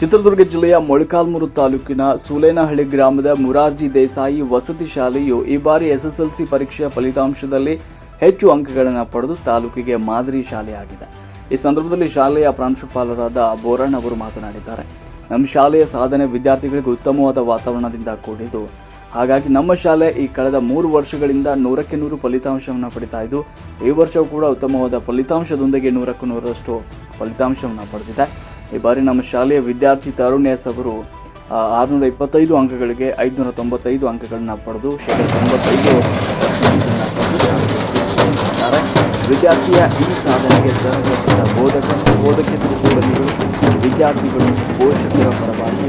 ಚಿತ್ರದುರ್ಗ ಜಿಲ್ಲೆಯ ಮೊಳಕಾಲ್ಮೂರು ತಾಲೂಕಿನ ಸೂಲೇನಹಳ್ಳಿ ಗ್ರಾಮದ ಮುರಾರ್ಜಿ ದೇಸಾಯಿ ವಸತಿ ಶಾಲೆಯು ಈ ಬಾರಿ ಎಸ್ಎಸ್ಎಲ್ಸಿ ಪರೀಕ್ಷೆಯ ಫಲಿತಾಂಶದಲ್ಲಿ ಹೆಚ್ಚು ಅಂಕಗಳನ್ನು ಪಡೆದು ತಾಲೂಕಿಗೆ ಮಾದರಿ ಶಾಲೆಯಾಗಿದೆ. ಈ ಸಂದರ್ಭದಲ್ಲಿ ಶಾಲೆಯ ಪ್ರಾಂಶುಪಾಲರಾದ ಬೋರಣ್ಣ ಅವರು ಮಾತನಾಡಿದ್ದಾರೆ. ನಮ್ಮ ಶಾಲೆಯ ಸಾಧನೆ ವಿದ್ಯಾರ್ಥಿಗಳಿಗೆ ಉತ್ತಮವಾದ ವಾತಾವರಣದಿಂದ ಕೂಡಿದ್ದು, ಹಾಗಾಗಿ ನಮ್ಮ ಶಾಲೆ ಈ ಕಳೆದ ಮೂರು ವರ್ಷಗಳಿಂದ ನೂರಕ್ಕೆ ನೂರು ಫಲಿತಾಂಶವನ್ನು ಪಡಿತಾ ಇದ್ದು, ಈ ವರ್ಷವೂ ಕೂಡ ಉತ್ತಮವಾದ ಫಲಿತಾಂಶದೊಂದಿಗೆ ನೂರಕ್ಕೂ ನೂರರಷ್ಟು ಫಲಿತಾಂಶವನ್ನು ಪಡೆದಿದೆ. ಈ ಬಾರಿ ನಮ್ಮ ಶಾಲೆಯ ವಿದ್ಯಾರ್ಥಿ ತರುಣ್ ಅವರು ಆರುನೂರ ಇಪ್ಪತ್ತೈದು ಅಂಕಗಳಿಗೆ ಐದುನೂರ ತೊಂಬತ್ತೈದು ಅಂಕಗಳನ್ನು ಪಡೆದು ಶೇಕಡ ತೊಂಬತ್ತೈದು. ವಿದ್ಯಾರ್ಥಿಯ ಈ ಸಾಧನೆಗೆ ಸಹಕರಿಸಿದ ಬೋಧಕ, ಬೋಧಕೇತರ ಸಿಬ್ಬಂದಿಗಳು ವಿದ್ಯಾರ್ಥಿಗಳು ಪೋಷಕರ ಪರವಾಗಿ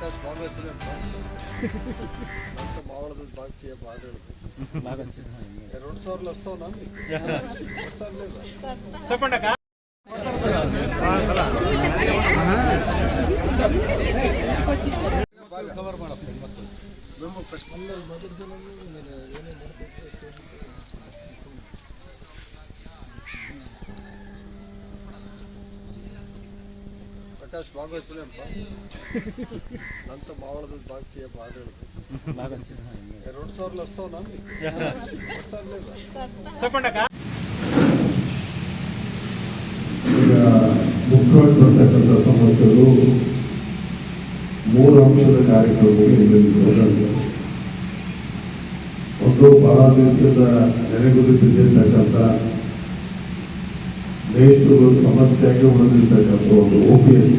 ಅಭಿನಂದನೆಯನ್ನು ಸಲ್ಲಿಸಿದ್ದಾರೆ ಅಂತ ಮಾವಳದ ಎರಡು ಸಾವಿರ ಲಕ್ಷ ನಾನು ಕವರ್ ಮಾಡಪ್ಪ ಪ್ರಕಾಶ್ ಭಾಗವಹಿಸಲೇಪ್ಪ ನಂತ ಮಾವಳದ ಎರಡು ನಾನು ಮುಖ್ಯವಾಗಿ ಬರ್ತಕ್ಕಂಥ ಸಮಸ್ಯೆಗಳು ಮೂರು ಅಂಶದ ಕಾರ್ಯಕ್ರಮಗಳಿಗೆ ಒಂದು ಬಹಳ ದಿವಸದ ನೆನೆಗುದಿ ಮೇಷರು ಸಮಸ್ಯೆಯಾಗಿ ಉಳಿದಿರ್ತಕ್ಕಂಥ ಒಂದು ಒ ಪಿ ಎಸ್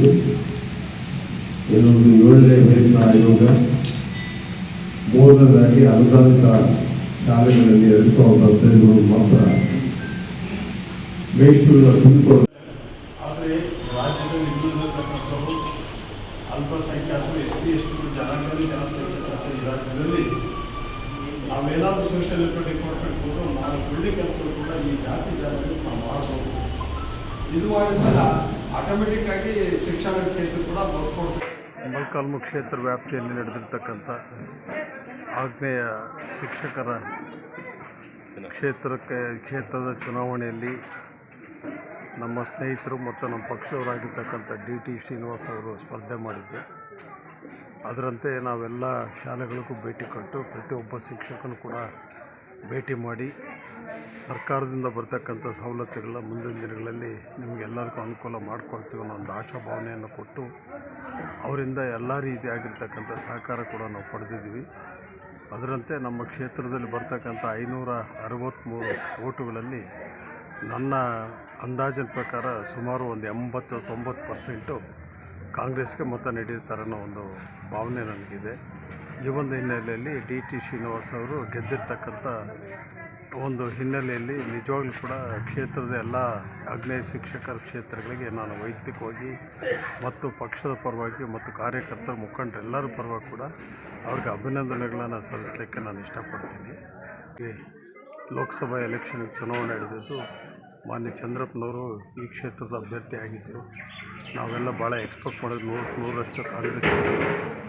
ಇನ್ನೊಂದು ಏಳನೇ ವೇತನ ಆಯೋಗ, ಮೂರನೇದಾಗಿ ಅನುದಾನಿತ ಶಾಲೆಗಳಲ್ಲಿ ಎರಡು ಸಾವಿರದ ಹದಿನೈದು ಮಾತ್ರ ಮೇಷರುಗಳ ತುಂಬಿಕೊಂಡು ಆದರೆ ಅಲ್ಪಸಂಖ್ಯಾತರು ನಾವೇನಾದ್ರೂ ಸೋಷಿಯಲ್ ಡಿಪಾರ್ಟ್ಮೆಂಟ್ ಹೋದ್ರೆ ನಾವು ಒಳ್ಳೆ ಕೂಡ ಈ ಜಾತಿ ಜಾತಿಗಳು ನಾವು ಮಾಡ್ಬೋದು. ಇದು ಕ್ಷೇತ್ರ ಮೊಳಕಾಲ್ಮು ಕ್ಷೇತ್ರ ವ್ಯಾಪ್ತಿಯಲ್ಲಿ ನಡೆದಿರ್ತಕ್ಕಂಥ ಆಗ್ನೇಯ ಶಿಕ್ಷಕರ ಕ್ಷೇತ್ರಕ್ಕೆ, ಕ್ಷೇತ್ರದ ಚುನಾವಣೆಯಲ್ಲಿ ನಮ್ಮ ಸ್ನೇಹಿತರು ಮತ್ತು ನಮ್ಮ ಪಕ್ಷದವರಾಗಿರ್ತಕ್ಕಂಥ ಡಿ ಟಿ ಶ್ರೀನಿವಾಸ್ ಅವರು ಸ್ಪರ್ಧೆ ಮಾಡಿದ್ದೆ. ಅದರಂತೆ ನಾವೆಲ್ಲ ಶಾಲೆಗಳಿಗೂ ಭೇಟಿ ಕೊಟ್ಟು ಪ್ರತಿಯೊಬ್ಬ ಶಿಕ್ಷಕನು ಕೂಡ ಭೇಟಿ ಮಾಡಿ ಸರ್ಕಾರದಿಂದ ಬರ್ತಕ್ಕಂಥ ಸವಲತ್ತುಗಳ ಮುಂದಿನ ದಿನಗಳಲ್ಲಿ ನಿಮಗೆಲ್ಲರಿಗೂ ಅನುಕೂಲ ಮಾಡಿಕೊಡ್ತೀವಿ ಅನ್ನೋ ಒಂದು ಆಶಾಭಾವನೆಯನ್ನು ಕೊಟ್ಟು ಅವರಿಂದ ಎಲ್ಲ ರೀತಿಯಾಗಿರ್ತಕ್ಕಂಥ ಸಹಕಾರ ಕೂಡ ನಾವು ಪಡೆದಿದ್ದೀವಿ. ಅದರಂತೆ ನಮ್ಮ ಕ್ಷೇತ್ರದಲ್ಲಿ ಬರ್ತಕ್ಕಂಥ ಐನೂರ ಅರವತ್ತ್ಮೂರು ಓಟುಗಳಲ್ಲಿ ನನ್ನ ಅಂದಾಜಿನ ಪ್ರಕಾರ ಸುಮಾರು ಒಂದು ಎಂಬತ್ತು ತೊಂಬತ್ತು ಪರ್ಸೆಂಟು ಕಾಂಗ್ರೆಸ್ಗೆ ಮತ ನೀಡಿರ್ತಾರೆ ಅನ್ನೋ ಒಂದು ಭಾವನೆ ನನಗಿದೆ. ಈ ಒಂದು ಹಿನ್ನೆಲೆಯಲ್ಲಿ ಡಿ ಟಿ ಶ್ರೀನಿವಾಸ್ ಅವರು ಗೆದ್ದಿರ್ತಕ್ಕಂಥ ಒಂದು ಹಿನ್ನೆಲೆಯಲ್ಲಿ ನಿಜವಾಗ್ಲೂ ಕೂಡ ಕ್ಷೇತ್ರದ ಎಲ್ಲ ಆಗ್ನೇಯ ಶಿಕ್ಷಕರ ಕ್ಷೇತ್ರಗಳಿಗೆ ನಾನು ವೈಯಕ್ತಿಕವಾಗಿ ಮತ್ತು ಪಕ್ಷದ ಪರವಾಗಿ ಮತ್ತು ಕಾರ್ಯಕರ್ತರ ಮುಖಂಡರೆಲ್ಲರ ಪರವಾಗಿ ಕೂಡ ಅವ್ರಿಗೆ ಅಭಿನಂದನೆಗಳನ್ನು ಸಲ್ಲಿಸಲಿಕ್ಕೆ ನಾನು ಇಷ್ಟಪಡ್ತೀನಿ. ಲೋಕಸಭಾ ಎಲೆಕ್ಷನ್ ಚುನಾವಣೆ ನಡೆದಿದ್ದು ಮಾನ್ಯ ಚಂದ್ರಪ್ಪನವರು ಈ ಕ್ಷೇತ್ರದ ಅಭ್ಯರ್ಥಿ ಆಗಿದ್ದರು. ನಾವೆಲ್ಲ ಭಾಳ ಎಕ್ಸ್ಪೆಕ್ಟ್ ಮಾಡೋದು ನೂರು ನೂರಷ್ಟು ಕಾಂಗ್ರೆಸ್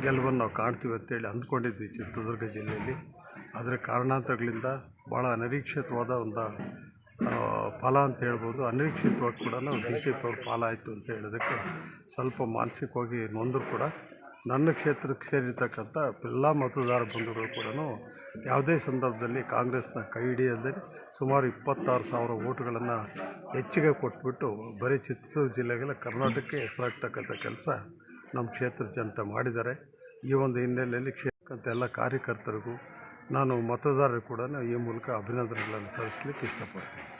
ಗೆಲುವನ್ನು ನಾವು ಕಾಣ್ತೀವಿ ಅಂತೇಳಿ ಅಂದ್ಕೊಂಡಿದ್ವಿ ಚಿತ್ರದುರ್ಗ ಜಿಲ್ಲೆಯಲ್ಲಿ. ಆದರೆ ಕಾರಣಾಂತರಗಳಿಂದ ಭಾಳ ಅನಿರೀಕ್ಷಿತವಾದ ಒಂದು ಫಲ ಅಂತ ಹೇಳ್ಬೋದು. ಅನಿರೀಕ್ಷಿತವಾಗಿ ಕೂಡ ಬಿ ಜೆ ಪಿ ಅವ್ರ ಫಲ ಆಯಿತು ಅಂತ ಹೇಳೋದಕ್ಕೆ ಸ್ವಲ್ಪ ಮಾನಸಿಕವಾಗಿ ನೊಂದರೂ ಕೂಡ. ನನ್ನ ಕ್ಷೇತ್ರಕ್ಕೆ ಸೇರಿರ್ತಕ್ಕಂಥ ಎಲ್ಲ ಮತದಾರ ಬಂಧುಗಳು ಕೂಡ ಯಾವುದೇ ಸಂದರ್ಭದಲ್ಲಿ ಕಾಂಗ್ರೆಸ್ನ ಕೈ ಹಿಡಿಯದೆ ಸುಮಾರು ಇಪ್ಪತ್ತಾರು ಸಾವಿರ ಓಟುಗಳನ್ನು ಹೆಚ್ಚಿಗೆ ಕೊಟ್ಬಿಟ್ಟು ಬರೀ ಚಿತ್ರದುರ್ಗ ಜಿಲ್ಲೆಗೆಲ್ಲ ಕರ್ನಾಟಕಕ್ಕೆ ಹೆಸರಾಗ್ತಕ್ಕಂಥ ಕೆಲಸ ನಮ್ಮ ಕ್ಷೇತ್ರ ಜನತೆ ಮಾಡಿದ್ದಾರೆ. ಈ ಒಂದು ಹಿನ್ನೆಲೆಯಲ್ಲಿ ಕ್ಷೇತ್ರಕ್ಕಂಥ ಎಲ್ಲ ಕಾರ್ಯಕರ್ತರಿಗೂ ನಾನು ಮತದಾರರು ಕೂಡ ಈ ಮೂಲಕ ಅಭಿನಂದನೆಗಳನ್ನು ಸಲ್ಲಿಸಲಿಕ್ಕೆ ಇಷ್ಟಪಡ್ತೀನಿ.